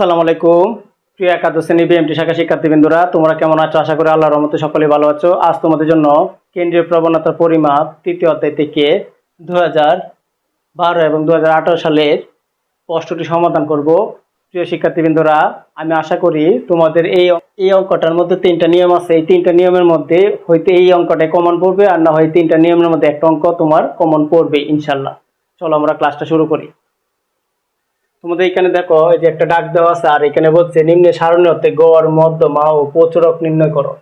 আসসালামু আলাইকুম। প্রিয় একাদশ শ্রেণি বিএমটি শাখা শিক্ষার্থীবৃন্দরা, তোমরা কেমন আছো? আশা করি আল্লাহর রহমতে সকলে ভালো আছো। আজ তোমাদের জন্য কেন্দ্রীয় প্রবণতার পরিমাপ তৃতীয় অধ্যায় থেকে দু বারো এবং দু হাজার আঠারো সালের প্রশ্নটি সমাধান করব। প্রিয় শিক্ষার্থীবৃন্দরা, আমি আশা করি তোমাদের এই এই অঙ্কটার মধ্যে তিনটা নিয়ম আছে। এই তিনটা নিয়মের মধ্যে হয়তো এই অঙ্কটাই কমন পড়বে, আর না হয় তিনটা নিয়মের মধ্যে একটা অঙ্ক তোমার কমন পড়বে ইনশাল্লাহ চলো আমরা ক্লাসটা শুরু করি। তোমাদের এখানে দেখো, এই যে একটা ডাক দেওয়া আছে, আর এখানে বলছে, নিম্নে সারণী হতে গড় মধ্যমা ও প্রচুরক নির্ণয় করো।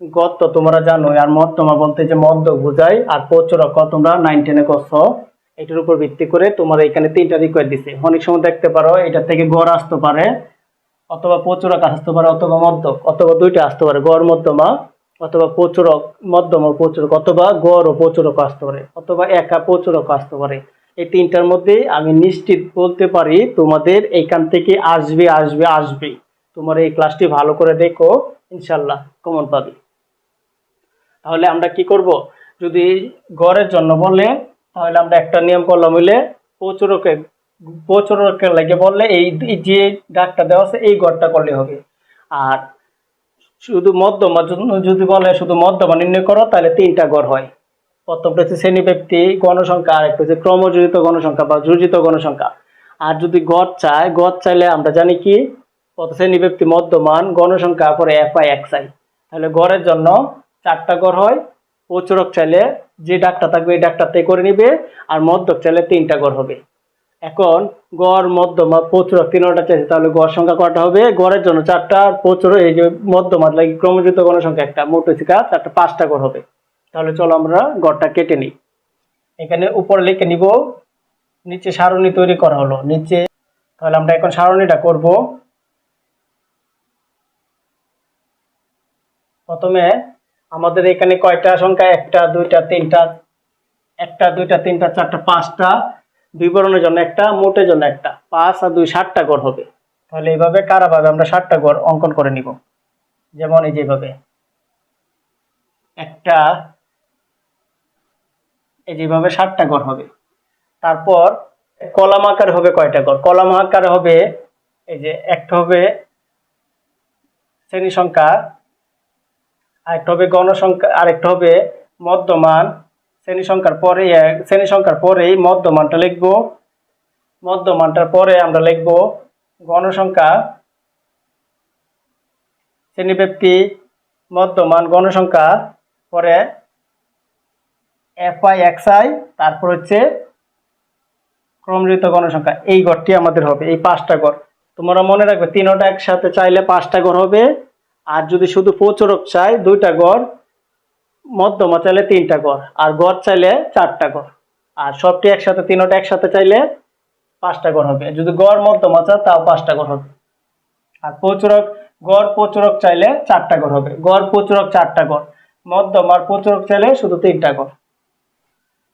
গত তো তোমরা জানো আর মধ্যমা বলতে যে মধ্য বোঝায়, আর প্রচুরক তোমরা? নাইন, টেনে করছ। এটার উপর ভিত্তি করে তোমার এখানে তিনটা রিকোয়ার দিছে। অনেক সময় দেখতে পারো এটা থেকে গড় আসতে পারে, অথবা প্রচুরক আসতে পারে, অথবা মধ্য অথবা দুইটা আসতে পারে গড় মধ্যমা অথবা প্রচুরক মধ্যম প্রচুরক, অথবা গড় ও প্রচুরক আসতে পারে, অথবা একা প্রচুরক আসতে পারে। এই তিনটার মধ্যে আমি নিশ্চিত বলতে পারি তোমাদের এইখান থেকে আসবে আসবে আসবে। তোমার এই ক্লাসটি ভালো করে দেখো ইনশাল্লাহ কমন পাবে। তাহলে আমরা কি করব? যদি গড়ের জন্য বলে, তাহলে আমরা একটা নিয়ম করলাম হইলে প্রচুরকে প্রচুরকে লাগে বললে এই যে ডাকটা দেওয়া আছে, এই গড়টা করলে হবে। আর শুধু মধ্যমা, যদি বলে শুধু মধ্যমা নির্ণয় করো, তাহলে তিনটা গড় হয়। প্রথমটা হচ্ছে শ্রেণি ব্যক্তি গণসংখ্যা, আর একটা হচ্ছে ক্রমযোজিত গণসংখ্যা বা যোজিত গণসংখ্যা। আর যদি গড় চায়, গড় চাইলে আমরা জানি কি? কত শ্রেণি ব্যক্তি মধ্যমান, গণসংখ্যা পরে এফ আই এক্স আই তাহলে গড়ের জন্য চারটা গড় হয়, প্রচুরক চাইলে যে ডাকটা থাকবে এই ডাকটাতে করে নিবে, আর মধ্যক চাইলে তিনটা গড় হবে। এখন গড় মধ্যমা, প্রচুরক তিনটা চাইছে, তাহলে গড় সংখ্যা কটা হবে? গড়ের জন্য চারটা প্রচুর এই যে মধ্যমাত লাগে ক্রমযুক্ত গণসংখ্যা একটা? মোট হচ্ছে চারটা, পাঁচটা গড় হবে। তাহলে চলো আমরা গড়টা কেটে নিই। এখানে উপরে লিখে নিব, নিচে সারণী তৈরি করা হলো। নিচে, তাহলে আমরা এখন সারণীটা করব। প্রথমে আমাদের এখানে কয়টা সংখ্যা? একটা, দুইটা, তিনটা। একটা, দুইটা, তিনটা, চারটা, পাঁচটা। বিবরণের জন্য একটা, মোটের জন্য একটা। পাঁচ আর দুই ষাটটা গড় হবে। তাহলে এইভাবে কারাভাবে আমরা ষাটটা গড় অঙ্কন করে নিব। যেমন এই যেভাবে একটা এই যেভাবে ষাটটা গড় হবে। তারপর কলাম আকারে হবে কয়টা গড়? কলাম আকারে হবে, এই যে একটা হবে শ্রেণি সংখ্যা, আরেকটা হবে গণসংখ্যা আরেকটা হবে মধ্যমান শ্রেণি সংখ্যার পরে, শ্রেণি সংখ্যার পরেই মধ্যমানটা লিখব। মধ্যমানটার পরে আমরা লিখব গণসংখ্যা শ্রেণি ব্যক্তি মধ্যমান গণসংখ্যা পরে এফ আই এক্স আই তারপর হচ্ছে ক্রমযুক্ত গণসংখ্যা। এই গড়টি আমাদের হবে, এই পাঁচটা গড়। তোমরা মনে রাখবে, তিনোটা একসাথে চাইলে পাঁচটা গড় হবে, আর যদি শুধু প্রচুরক চাই দুইটা গড়, মধ্যমা চাইলে তিনটা গড়, আর গড় চাইলে চারটা গড়। আর সবটি একসাথে, তিনোটা একসাথে চাইলে পাঁচটা গড় হবে। যদি গড় মধ্যমা চায়, তাও পাঁচটা গড় হবে। আর প্রচুরক, গড় প্রচুরক চাইলে চারটা গড় হবে। গড় প্রচুরক, চারটা গড়। মধ্যম আর প্রচুরক চাইলে শুধু তিনটা গড়।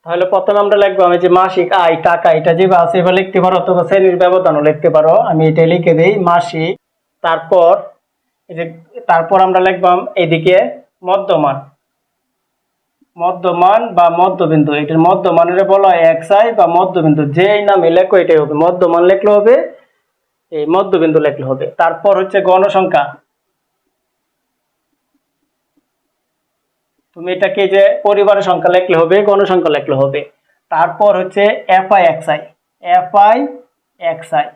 তাহলে প্রথমে আমরা লিখব আমি যে মাসিক আয়, টাকা, এটা যেভাবে আছে এবার লিখতে পারো অথবা শ্রেণির ব্যবধানও লিখতে পারো। আমি এটা লিখে দিই, মাসিক, তারপর এই যে, তারপর আমরা লিখবাম এদিকে মধ্যমান। মধ্যমান বা মধ্যবিন্দু, এটার মধ্যমানের বলা হয় এক্স আই বা মধ্যবিন্দু, যেই নামে লেখো এটাই হবে। মধ্যমান লিখলে হবে, এই মধ্যবিন্দু লেখলে হবে। তারপর হচ্ছে গণসংখ্যা। তুমি এটাকে যে পরিবারের সংখ্যা লিখলে হবে, গণসংখ্যা লিখলে হবে। তারপর হচ্ছে F I X I F I X I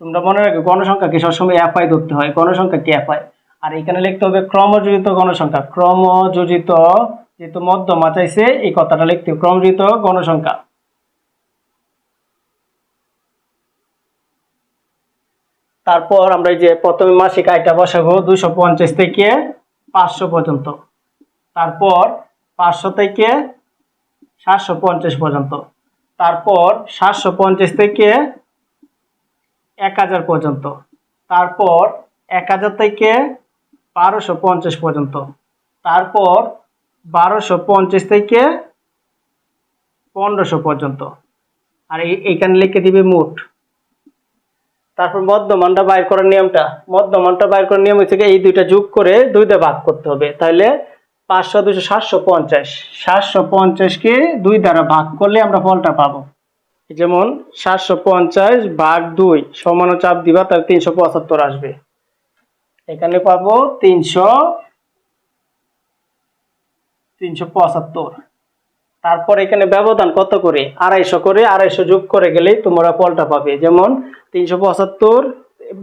তোমরা মনে রাখবে, গণসংখ্যাকে সবসময় এফ আই ধরতে হয় গণসংখ্যা কি এফ আই আর এখানে লিখতে হবে ক্রমযোজিত গণসংখ্যা। ক্রমযোজিত যেহেতু মধ্যমা চাইছে এই কথাটা লিখতে ক্রমযোজিত গণসংখ্যা। তারপর আমরা এই যে প্রথমে মাসিক আয়টা বসাবো দুশো পঞ্চাশ থেকে পাঁচশো পর্যন্ত। তারপর পাঁচশো থেকে সাতশো পঞ্চাশ পর্যন্ত। তারপর সাতশো পঞ্চাশ থেকে এক হাজার পর্যন্ত। তারপর এক হাজার থেকে বারোশো পঞ্চাশ পর্যন্ত। তারপর বারোশো পঞ্চাশ থেকে পনেরোশো পর্যন্ত। আর এইখানে লিখে দিবে মোট। তারপর মধ্যমানটা বাইর করার নিয়মটা। মধ্যমানটা বাইর করার নিয়ম হচ্ছে এই দুইটা যোগ করে দুইটা ভাগ করতে হবে। তাহলে পাঁচশো, দুশো, সাতশো পঞ্চাশ। সাতশো পঞ্চাশকে দুই দ্বারা ভাগ করলে আমরা ফলটা পাবো। যেমন সাতশো পঞ্চাশ ভাগ দুই সমান চাপ দিবা, তাহলে তিনশো পঁচাত্তর আসবে। এখানে পাবো তিনশো তিনশো পঁচাত্তর। তারপর এখানে ব্যবধান কত করে? আড়াইশো করে, আড়াইশো যোগ করে গেলেই তোমরা ফলটা পাবে। যেমন তিনশো পঁচাত্তর,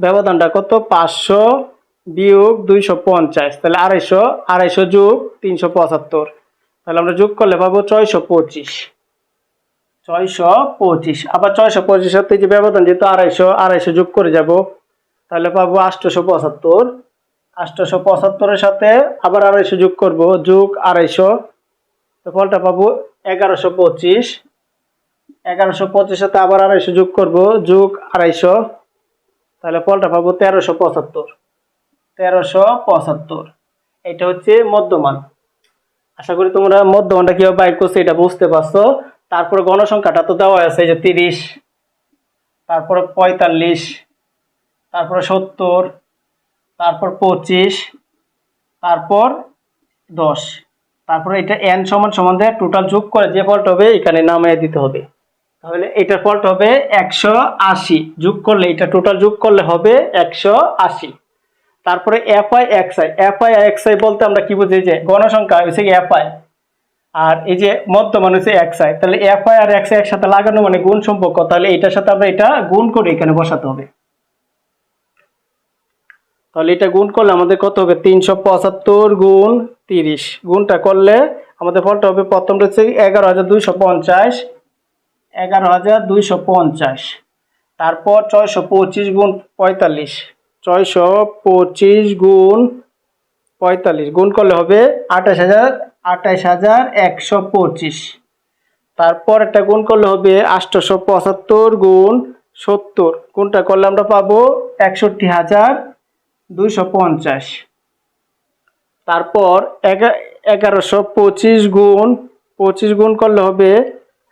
ব্যবধানটা কত? পাঁচশো বিয়োগ দুইশো পঞ্চাশ, তাহলে আড়াইশো আড়াইশো যোগ তিনশো পঁচাত্তর। তাহলে আমরা যোগ করলে পাবো ছয়শো পঁচিশ। ছয়শো পঁচিশ। আবার ছয়শো পঁচিশ সাথে যে ব্যবধান যেহেতু আড়াইশো আড়াইশো যোগ করে যাব, তাহলে পাবো আটশোশো পঁচাত্তর। আটশোশো পঁচাত্তরের সাথে আবার আড়াইশো যোগ করব, যোগ আড়াইশো। তো ফলটা পাবো এগারোশো পঁচিশ। এগারোশো পঁচিশ সাথে আবার আড়াইশো যোগ করব, যোগ আড়াইশো। তাহলে ফলটা পাবো তেরোশো পঁচাত্তর। তেরোশো পঁচাত্তর। এটা হচ্ছে মধ্যমান। আশা করি তোমরা মধ্যমানটা কীভাবে বাইর করছ এটা বুঝতে পারছ। তারপরে গণসংখ্যাটা তো দেওয়া আছে যে তিরিশ, তারপরে পঁয়তাল্লিশ, তারপরে সত্তর, তারপর পঁচিশ, তারপর দশ। তারপরে এটা এন সমান সমান দিয়ে টোটাল যোগ করে যে ফলটা হবে এখানে নামিয়ে দিতে হবে। তাহলে এটার ফলটা হবে একশো আশি। যোগ করলে এটা টোটাল যোগ করলে হবে একশো আশি। তারপরে F I X I F I X I বলতে আমরা কি বুঝি? যে গণসংখ্যা হচ্ছে এফ আই আর এই যে মধ্যমান হচ্ছে এক্স আই তাহলে এফ আই আর এক্স আই একসাথে লাগানো মানে গুণ সম্পর্ক। তাহলে এটার সাথে আমরা এটা গুণ করে এখানে বসাতে হবে। তাহলে এটা গুণ করলে আমাদের কত হবে? তিনশো পঁচাত্তর গুণ তিরিশ। গুণটা করলে আমাদের ফলটা হবে প্রথমটা হচ্ছে এগারো হাজার দুইশো পঞ্চাশ। এগারো হাজার দুইশো পঞ্চাশ। তারপর ছয়শো পঁচিশ গুণ পঁয়তাল্লিশ। ছয়শো পঁচিশ গুণ পঁয়তাল্লিশ গুণ করলে হবে আঠাশ হাজার আঠাশ হাজার একশো পঁচিশ। তারপর একটা গুণ করলে হবে আটশোশো পঁচাত্তর গুণ সত্তর। গুণটা করলে আমরা পাবো একষট্টি হাজার দুইশো পঞ্চাশ। তারপর এগা- এগারোশো পঁচিশ গুণ পঁচিশ গুণ করলে হবে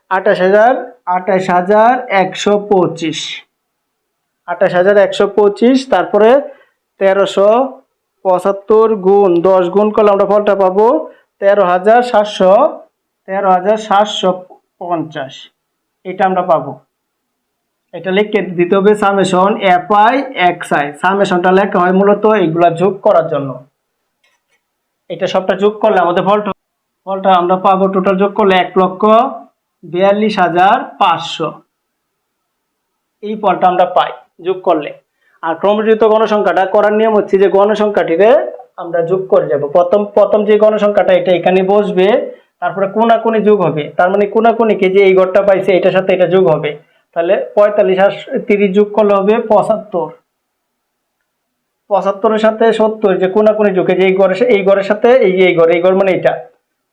আঠাশ হাজার আঠাশ হাজার একশো পঁচিশ। আঠাশ হাজার একশো পঁচিশ, তারপরে তেরোশো পঁচাত্তর গুণ দশ গুণ করলে আমরা ফলটা পাবো তেরো হাজার সাতশো, তেরো হাজার সাতশো পঞ্চাশ। এটা আমরা পাবো। এটা লিখে দিতে হবে summation F I X I সামেশনটা লেখা হয় মূলত এগুলা যোগ করার জন্য। এটা সবটা যোগ করলে আমাদের ফলটা ফলটা আমরা পাবো টোটাল যোগ করলে এক লক্ষ বিয়াল্লিশ হাজার পাঁচশো। এই ফলটা আমরা পাই। যোগ করলে। আর ক্রমযুক্ত গণসংখ্যাটা করার নিয়ম হচ্ছে যে গণসংখ্যাটিতে আমরা যোগ করে যাব। প্রথম প্রথম যে গণসংখ্যাটা, এটা এখানে বসবে, তারপরে কোনাকুনি যোগ হবে। তার মানে কোনাকুনিকে যে এই ঘরটা পাইছে, এটার সাথে এটা যোগ হবে। তাহলে পঁয়তাল্লিশ আর তিরিশ যোগ করলে হবে পঁচাত্তর। পঁচাত্তরের সাথে সত্তর, যে কোনাকুনি যোগে যে এই ঘরের এই ঘরের সাথে এই যে এই ঘর এই ঘর মানে এটা।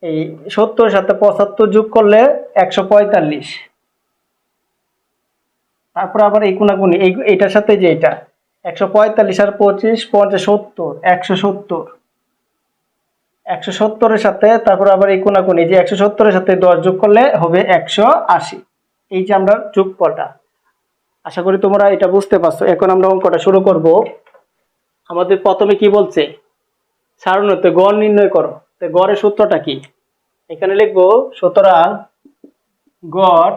এই সত্তরের সাথে পঁচাত্তর যোগ করলে একশো পঁয়তাল্লিশ। তারপর আবার এই কোনাকুনি এই এটার সাথে যে এটা, একশো পঁয়তাল্লিশ আর পঁচিশ, পঞ্চাশ, সত্তর, একশো সত্তর। একশো সত্তরের সাথে তারপর আবার এই কোনাকুনি যে একশো সত্তরের সাথে দশ যোগ করলে হবে একশো আশি। এই যে আমরা যোগফলটা, আশা করি তোমরা এটা বুঝতে পারছ। এখন আমরা অঙ্কটা শুরু করব। আমাদের প্রথমে কি বলছে? সারণতে গড় নির্ণয় করো। তো গড়ের সূত্রটা কি? এখানে লিখব, সুতরাং গড়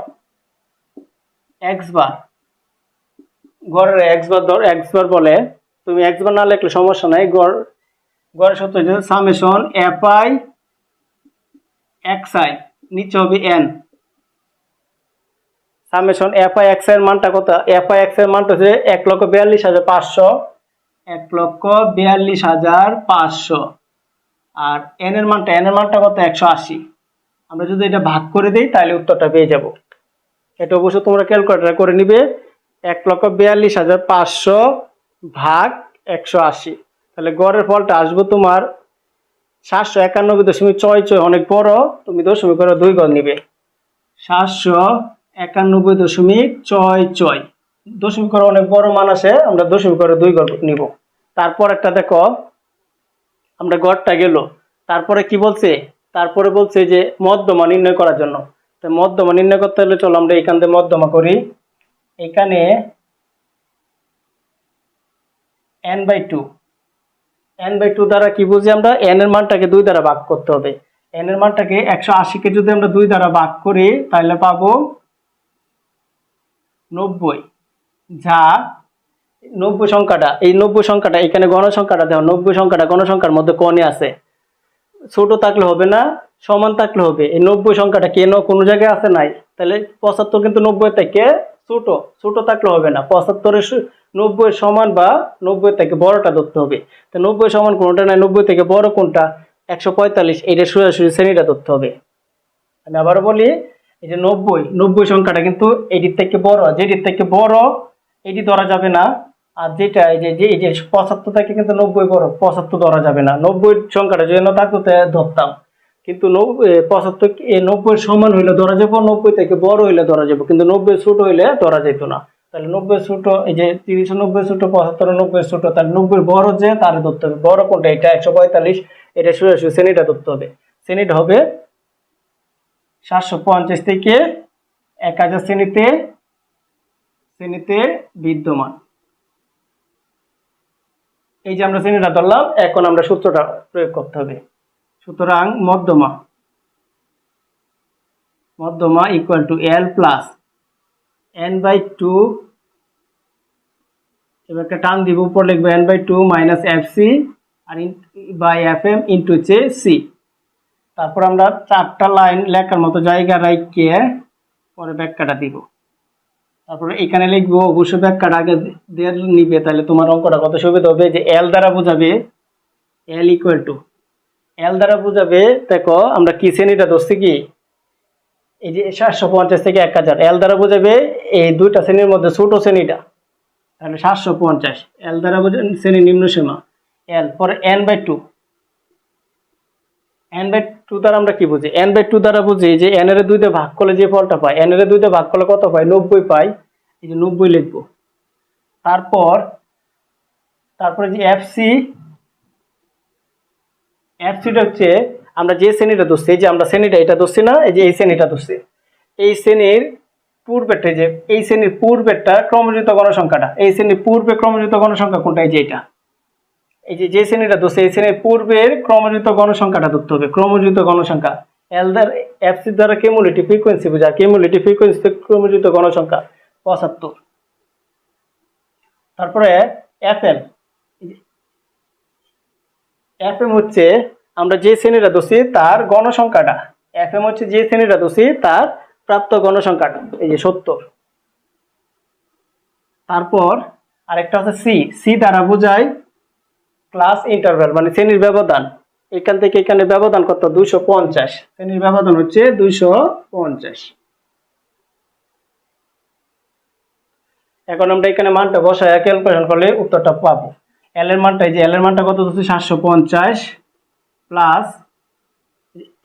এক্স বার গড়ের এক্স বার ধর এক্স বার বলে, তুমি এক্স বার না লিখলে সমস্যা নাই। গড়, গড়ের সূত্র হচ্ছে summation F I X I নিচে হবে এন সামেশন এফ আই এক্সের মানটা কত? এফ আই এক্সের মানটা হচ্ছে এক লক্ষ বিয়াল্লিশ হাজার পাঁচশো। এক লক্ষ বিয়াল্লিশ হাজার পাঁচশো। আর এন এর মানটা এন এর মানটা কত? একশো আশি। আমরা যদি এটা ভাগ করে দিই, তাহলে উত্তরটা পেয়ে যাব। এটা অবশ্য তোমরা ক্যালকুলেটার করে নিবে, এক লক্ষ বিয়াল্লিশ হাজার পাঁচশো ভাগ একশো আশি। তাহলে গড়ের ফলটা আসব তোমার সাতশো একানব্বই দশমিক ছয় ছয়, অনেক বড়, তুমি দশমিক করে দুই গড় নিবে। সাতশো একানব্বই দশমিক ছয় ছয়, দশমিক করে অনেক বড় মান আছে, আমরা দশমিক করে দুই গড় নিব। তারপর একটা দেখো, আমরা গড়টা গেল, তারপরে কি বলছে? তারপরে বলছে যে মধ্যমা নির্ণয় করার জন্য। তো মধ্যমা নির্ণয় করতে হলে চলো আমরা এখান থেকে মধ্যমা করি। এখানে N by two N by two দ্বারা কি বুঝি আমরা? এন এর মানটাকে দুই দ্বারা ভাগ করতে হবে। এন এর মানটাকে একশো আশিকে যদি আমরা দুই দ্বারা ভাগ করি, তাহলে পাবো নব্বই। যা নব্বই সংখ্যাটা, এই নব্বই সংখ্যাটা, এখানে গণসংখ্যাটা দেখো, নব্বই সংখ্যাটা গণসংখ্যার মধ্যে কনে আছে। ছোট থাকলে হবে না, সমান থাকলে হবে। এই নব্বই সংখ্যাটা কেন কোনো জায়গায় আছে নাই, তাহলে পঁচাত্তর কিন্তু নব্বই থেকে ছোট ছোট থাকলে হবে না। পঁচাত্তরের নব্বই সমান বা নব্বই থেকে বড়টা ধরতে হবে। তো নব্বই সমান কোনটা নাই, নব্বই থেকে বড় কোনটা? একশো পঁয়তাল্লিশ এটা সোজাসুজি শ্রেণীটা ধরতে হবে। আমি আবারও বলি, এই যে নব্বই নব্বই সংখ্যাটা কিন্তু এটির থেকে বড়। যেটির থেকে বড় এটি ধরা যাবে না। আর যেটা এই যে, যে- এই যে পঁচাত্তর থেকে কিন্তু নব্বই বড় পঁচাত্তর ধরা যাবে না। নব্বই সংখ্যাটা যদি না থাকতো ধরতাম। কিন্তু পঁচাত্তর নব্বই সমান হইলে ধরা যাব নব্বই থেকে বড় হইলে ধরা যাব। কিন্তু নব্বই ছোট হইলে ধরা যেত না। তাহলে নব্বই ছোট, এই যে তিরিশ নব্বই ছোট, পঁচাত্তর নব্বই ছোট, তাহলে নব্বই বড় যে, তার ধরতে হবে। বড় কোনটা? এটা একশো পঁয়তাল্লিশ, এটা শুয়ে শ্রেণীটা ধরতে হবে। শ্রেণীটা হবে সাতশো পঞ্চাশ থেকে এক হাজার শ্রেণীতে শ্রেণীতে বিদ্যমান। এই যে আমরা শ্রেণীটা ধরলাম, এখন আমরা সূত্রটা প্রয়োগ করতে হবে। সুতরাং মধ্যমা মধ্যমা equal to L plus N by two এবার একটা টান দিব, উপর লিখব N by two minus F C R by F M into হচ্ছে সি তারপর আমরা চারটা লাইন লেখার মতো জায়গা রাখিয়ে পরে ব্যাখ্যাটা দিব। তারপরে এখানে লিখব, অবশ্যই ব্যাখ্যাটা আগে দিয়ে নিবে, তাহলে তোমার অঙ্কটা কত সুবিধা হবে? যে এল দ্বারা বোঝাবে এল ইকুয়াল টু এল দ্বারা বোঝাবে, দেখো, আমরা কি শ্রেণীটা ধরছি কি? এই যে সাতশো পঞ্চাশ থেকে এক হাজার এল দ্বারা বোঝাবে, এই দুইটা শ্রেণির মধ্যে ছোট শ্রেণীটা, তাহলে সাতশো পঞ্চাশ এল দ্বারা বোঝা শ্রেণি নিম্ন সীমা এল পরে N by two N by two দ্বারা আমরা কি বুঝি? এন বাই টু দ্বারা বুঝি যে এন এর দুইটা ভাগ করলে যে ফলটা পাই এন এর দুইটা ভাগ করলে কত পাই নব্বই পাই। এই যে নব্বই লিখব। তারপর, তারপরে যে এফ সি এফ সিটা হচ্ছে আমরা যে শ্রেণীটা ধরছি, এই যে আমরা শ্রেণীটা, এটা ধরছি না, এই যে এই শ্রেণীটা ধরছি। এই শ্রেণির পূর্বেরটা, এই যে এই শ্রেণির পূর্বেরটা ক্রমযুক্ত গণসংখ্যাটা এই শ্রেণির পূর্বে ক্রমযুক্ত গণসংখ্যা কোনটা? এই যে এটা। এই যে যে শ্রেণীটা ধরছে, এই শ্রেণির পূর্বের ক্রমযুক্ত গণসংখ্যাটা ধরতে হবে ক্রমযুক্ত গণসংখ্যা। এল দ্বারা এফ সি দ্বারা কেমুলেটিভ ফ্রিকোয়েন্সি বোঝা কেমুলেটিভ ফ্রিকোয়েন্সি ক্রমযুক্ত গণসংখ্যা, পঁচাত্তর। তারপরে এফ এম এফ এম হচ্ছে, আমরা যে শ্রেণীটা ধরছি, তার গণসংখ্যাটা। এফ এম হচ্ছে যে শ্রেণীটা ধরছি, তার প্রাপ্ত গণসংখ্যাটা, এই যে সত্তর। তারপর আরেকটা হচ্ছে সি সি দ্বারা বোঝায় ক্লাস ইন্টারভ্যাল মানে শ্রেণির ব্যবধান। এখান থেকে এখানে ব্যবধান কত? দুইশো পঞ্চাশ। শ্রেণির ব্যবধান হচ্ছে দুইশো পঞ্চাশ। এখন আমরা এখানে মানটা বসায় ক্যালকুলেশন করলে উত্তরটা পাবো। এল এর মানটা যে এল এর মানটা কত হচ্ছে? সাতশো পঞ্চাশ plus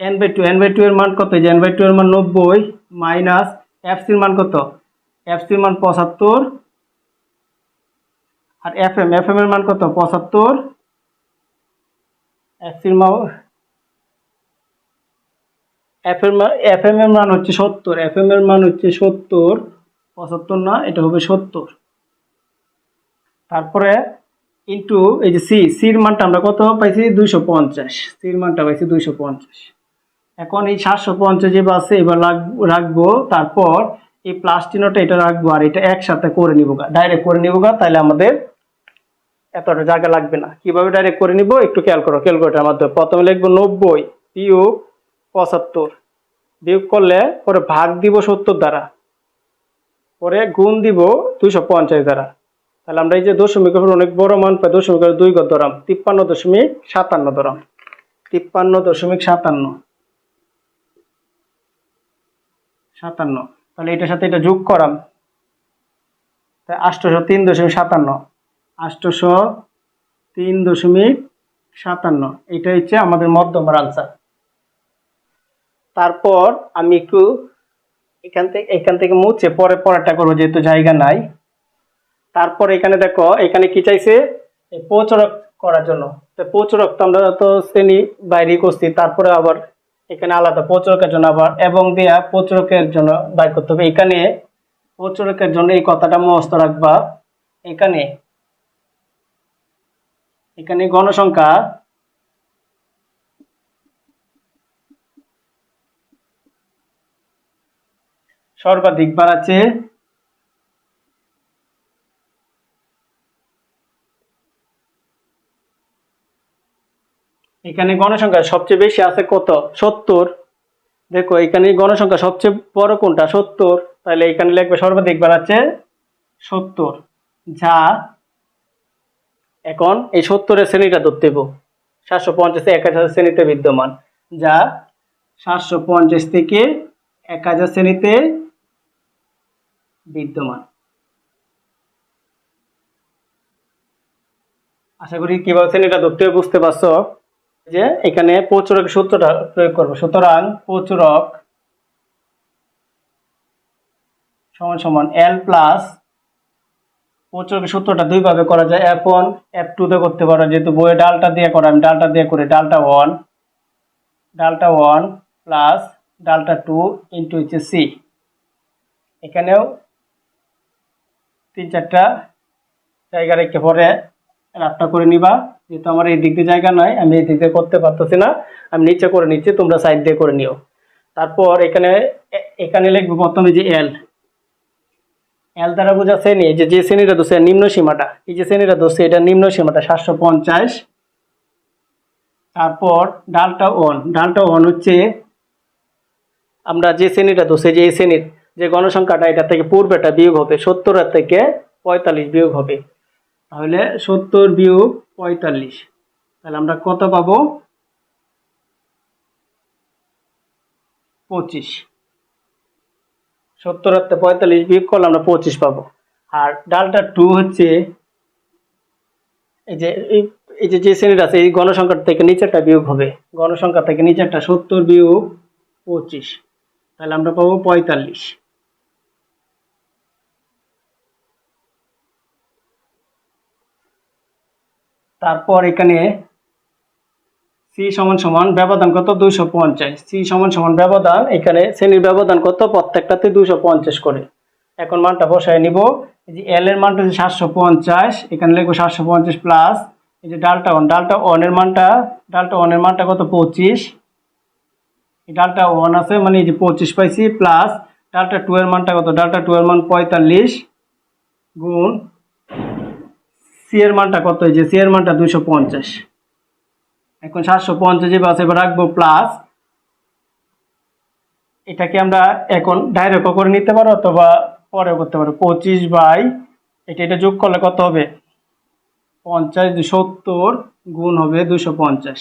N by two N by two এর মান কত? যে এন বাই টু এর মান নব্বই মাইনাস এফ সির মান কত? এফ সির মান পঁচাত্তর আর এফ এম এফ এম এর মান কত? পঁচাত্তর এফ এম এর মান হচ্ছে সত্তর। এফ এম এর মান হচ্ছে সত্তর পঁচাত্তর না এটা হবে সত্তর। তারপরে ইন্টু এই যে সি সির মানটা আমরা কত পাইছি? দুইশো পঞ্চাশ। সির মানটা পাইছি দুইশো পঞ্চাশ। এখন এই সাতশো পঞ্চাশ যে আছে এবার রাখ- রাখব। তারপর এই প্লাস এটা রাখব আর এটা একসাথে করে নিবো ডাইরেক্ট করে নিবো গা, তাহলে আমাদের এতটা জায়গা লাগবে না। কীভাবে ডাইরেক্ট করে নিব? একটু খেয়াল করো ক্যালকুলেটার মাধ্যমে। প্রথমে লিখব নব্বই বিয়োগ পঁচাত্তর। বিয়োগ করলে পরে ভাগ দিব সত্তর দ্বারা। পরে গুণ দিব দুইশো পঞ্চাশ দ্বারা। তাহলে আমরা এই যে দশমিকের উপর অনেক বড় মান পাই দশমিকের দুই গত ধরাম। তিপ্পান্ন দশমিক সাতান্ন ধরাম। তিপ্পান্ন দশমিক সাতান্ন। সাতান্ন। তাহলে এটার সাথে এটা যোগ করাম। আষ্টশো তিন দশমিক সাতান্ন। আষ্টশো তিন দশমিক সাতান্ন। এটা হচ্ছে আমাদের মধ্যমার আনসার তারপর আমি একটু এখান থেকে এখান থেকে মুছে পরে পরেরটা করব, যেহেতু জায়গা নাই। তারপর এখানে দেখো, এখানে কি চাইছে? প্রচরক করার জন্য। তো প্রচরক তো আমরা তো শ্রেণি বাইরে করছি, তারপরে আবার এখানে আলাদা প্রচরকের জন্য আবার এবং দেয়া প্রচরকের জন্য বাইর করতে হবে। এখানে প্রচরকের জন্য এই কথাটা মস্ত রাখবা। এখানে এখানে গণসংখ্যা। সর্বাধিক বাড়াচ্ছে। এখানে গণসংখ্যা সবচেয়ে বেশি আছে কত? সত্তর। দেখো, এখানে গণসংখ্যা সবচেয়ে বড় কোনটা? সত্তর। তাহলে এখানে লিখবে সর্বাধিক বাড়াচ্ছে সত্তর। যা এখন এই সত্তরের শ্রেণীটা ধরতে হইব। সাতশো পঞ্চাশ এক হাজার শ্রেণীতে বিদ্যমান। যা সাতশো পঞ্চাশ থেকে এক হাজার শ্রেণীতে বিদ্যমান। আশা করি কীভাবে শ্রেণীটা ধরতে বুঝতে পারছ? যে এখানে প্রচুরক সূত্রটা প্রয়োগ করব। সুতরাং প্রচুরক সমান সমান এল প্লাস প্রচুরক সূত্রটা দুইভাবে করা যায়। এফ ওয়ান এফ টু তে করতে পারো। যেহেতু বইয়ে ডালটা দিয়ে করো, আমি ডালটা দিয়ে করি। Delta one delta one plus delta two into হচ্ছে সি এখানেও তিন চারটা জায়গা রেখে পরে রাতটা করে নিবা। যেহেতু আমার এই দিক দিয়ে জায়গা নয়, আমি এই দিক দিয়ে করতে পারতেছি না। আমি নিচে করে নিচ্ছি, তোমরা সাইড দিয়ে করে নিও। তারপর এখানে এখানে লিখব প্রথমে যে এল এল দ্বারা শ্রেণি, এই যে যে শ্রেণীটা দোষে নিম্ন সীমাটা, এই যে শ্রেণীটা ধরছে এটা নিম্ন সীমাটা, সাতশো পঞ্চাশ। তারপর ডালটা ওয়ান ডালটা ওয়ান হচ্ছে আমরা যে শ্রেণীটা দোষে যে শ্রেণির যে গণসংখ্যাটা, এটা থেকে পূর্বেটা বিয়োগ হবে, সত্তরের থেকে পঁয়তাল্লিশ বিয়োগ হবে। তাহলে সত্তর বিয়োগ পঁয়তাল্লিশ, তাহলে আমরা কত পাবো? পঁচিশ। সত্তর হাতে পঁয়তাল্লিশ, বিয়োগ করলে আমরা পঁচিশ পাবো। আর ডালটা টু হচ্ছে এই যে এই যে যে শ্রেণীটা আছে, এই গণসংখ্যার থেকে নিচেরটা বিয়োগ হবে। গণসংখ্যা থেকে নিচেরটা সত্তর বিয়োগ পঁচিশ। তাহলে আমরা পাবো পঁয়তাল্লিশ। তারপর এখানে সি সমান সমান ব্যবধান কত? দুইশো পঞ্চাশ। সি সমান সমান ব্যবধান এখানে শ্রেণির ব্যবধান কত? প্রত্যেকটাতে দুইশো পঞ্চাশ করে। এখন মানটা বসায় নিব। এই যে এল এর মানটা হচ্ছে সাতশো পঞ্চাশ, এখানে লিখব সাতশো পঞ্চাশ প্লাস এই যে ডালটা ওয়ান ডালটা ওয়ানের মানটা ডালটা ওয়ানের মানটা কত? পঁচিশ। ডালটা ওয়ান আছে মানে এই যে পঁচিশ পাইছি প্লাস ডালটা টু এর মানটা কত? ডালটা টু এর মান পঁয়তাল্লিশ গুণ সি এর মানটা কত? এই যে সি এর মানটা দুইশো পঞ্চাশ। এখন সাতশো পঞ্চাশ এবার এবার রাখব প্লাস এটাকে আমরা এখন ডাইরেক্টও করে নিতে পারো অথবা পরেও করতে পারো। পঁচিশ বাই, এটা এটা যোগ করলে কত হবে? পঞ্চাশ সত্তর গুণ হবে দুশো পঞ্চাশ।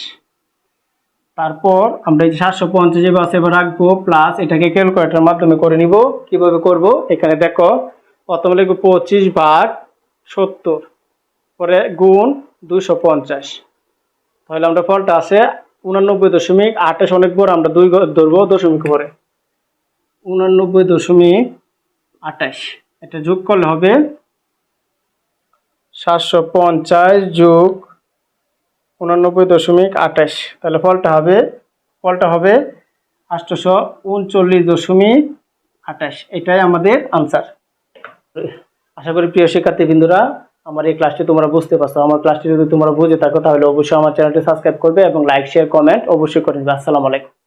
তারপর আমরা এই সাতশো পঞ্চাশ এবার এবার রাখব প্লাস এটাকে ক্যালকুলেটার মাধ্যমে করে নিব। কীভাবে করব? এখানে দেখো, প্রথমে লিখব পঁচিশ ভাগ সত্তর, পরে গুণ দুশো পঞ্চাশ। তাহলে আমরা ফলটা আছে উনানব্বই দশমিক আঠাশ অনেক বড়, আমরা দুই ধরবো দশমিক পরে উনানব্বই দশমিক আঠাশ এটা যোগ করলে হবে সাতশো পঞ্চাশ যোগ উনানব্বই দশমিক আঠাশ তাহলে ফলটা হবে ফলটা হবে আটশোশো উনচল্লিশ দশমিক আঠাশ এটাই আমাদের আনসার আশা করি প্রিয় শিক্ষার্থী বিন্দুরা আমার এই ক্লাসটি তোমরা বুঝতে পারছ। আমার ক্লাসটি যদি তোমরা বুঝে থাকো, তাহলে অবশ্যই আমার চ্যানেলটি সাবস্ক্রাইব করবে এবং লাইক শেয়ার কমেন্ট অবশ্যই করে দেবে আসসালামু আলাইকুম।